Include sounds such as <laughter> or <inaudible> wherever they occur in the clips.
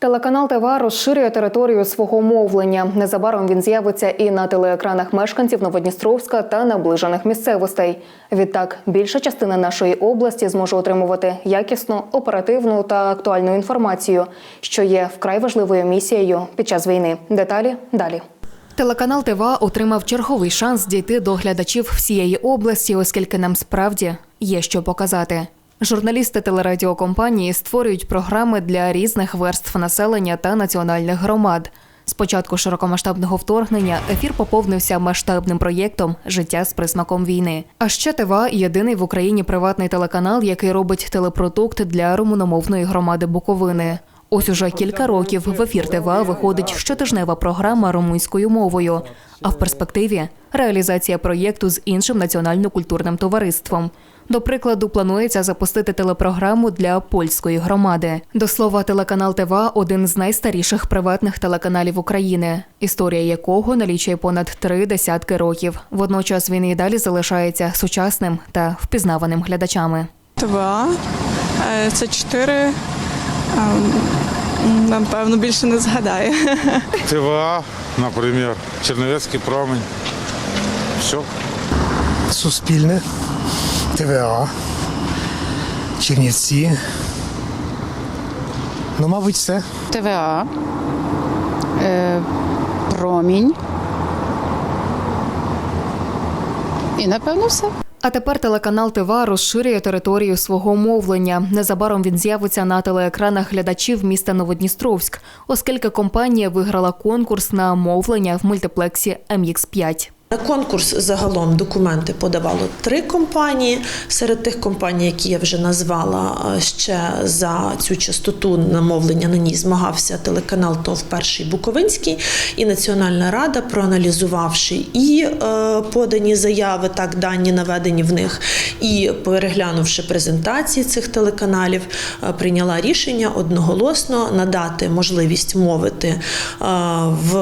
Телеканал ТВА розширює територію свого мовлення. Незабаром він з'явиться і на телеекранах мешканців Новодністровська та наближених місцевостей. Відтак, більша частина нашої області зможе отримувати якісну, оперативну та актуальну інформацію, що є вкрай важливою місією під час війни. Деталі далі. Телеканал ТВА отримав черговий шанс дійти до глядачів всієї області, оскільки нам справді є що показати. Журналісти телерадіокомпанії створюють програми для різних верств населення та національних громад. З початку широкомасштабного вторгнення ефір поповнився масштабним проєктом Життя з присмаком війни. А ще ТВА – єдиний в Україні приватний телеканал, який робить телепродукт для румуномовної громади Буковини. Ось уже кілька років в ефір ТВА виходить щотижнева програма румунською мовою. А в перспективі реалізація проєкту з іншим національно-культурним товариством. До прикладу, планується запустити телепрограму для польської громади. До слова, телеканал ТВА – один з найстаріших приватних телеканалів України, історія якого налічує понад три десятки років. Водночас він і далі залишається сучасним та впізнаваним глядачами. ТВА. Е, Це чотири. ем, Напевно, більше не згадає. <laughs> ТВА, например, Черновецкий промень. Все. Суспільне, ТВА, Чернівці. Ну, мабуть, все. ТВА, е, Промінь. І напевно все. А тепер телеканал ТВА розширює територію свого мовлення. Незабаром він з'явиться на телеекранах глядачів міста Новодністровськ, оскільки компанія виграла конкурс на мовлення в мультиплексі MX5. На конкурс загалом документи подавало три компанії. Серед тих компаній, які я вже назвала, е, ще за цю частоту намовлення на ній змагався телеканал ТОВ Перший Буковинський і Національна рада, проаналізувавши і е, подані заяви, так дані наведені в них, і переглянувши презентації цих телеканалів, е, прийняла рішення одноголосно надати можливість мовити в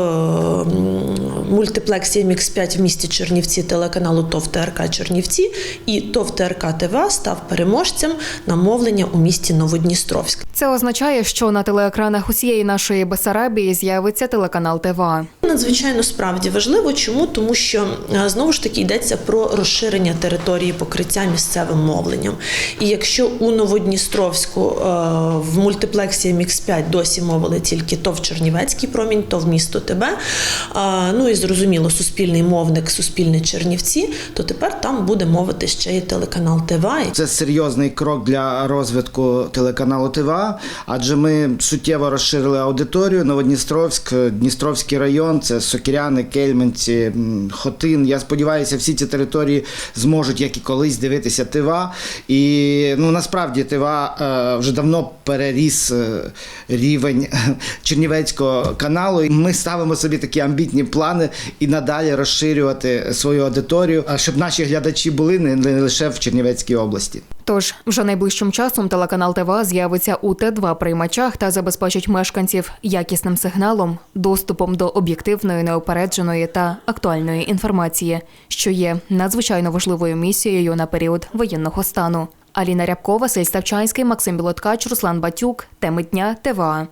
мультиплексі MX5 місті Чернівці телеканалу ТОВ ТРК Чернівці і ТОВ ТРК ТВ став переможцем на мовлення у місті Новодністровськ. Це означає, що на телеекранах усієї нашої Бесарабії з'явиться телеканал ТВА. Надзвичайно справді важливо. Чому? Тому що е, знову ж таки йдеться про розширення території покриття місцевим мовленням. І якщо у Новодністровську е, в мультиплексі MX5 досі мовили тільки то в Чернівецький промінь, то в місто ТБ, е, ну і зрозуміло, суспільний мовник, суспільне Чернівці, то тепер там буде мовити ще й телеканал ТВА. Це серйозний крок для розвитку телеканалу ТВА, адже ми суттєво розширили аудиторію. Новодністровськ, Дністровський район, це Сокіряни, Кельменці, Хотин. Я сподіваюся, всі ці території зможуть, як і колись, дивитися ТВА. І ну насправді ТВА е, вже давно переріс е, рівень Чернівецького каналу. І Ми ставимо собі такі амбітні плани і надалі розширювати свою аудиторію, щоб наші глядачі були не лише в Чернівецькій області. Тож вже найближчим часом телеканал ТВА з'явиться у Т2 приймачах та забезпечить мешканців якісним сигналом, доступом до об'єктивної, неопередженої та актуальної інформації, що є надзвичайно важливою місією на період воєнного стану. Аліна Рябкова, Сель Ставчанський, Максим Білоткач, Руслан Батюк. Теми дня ТВА.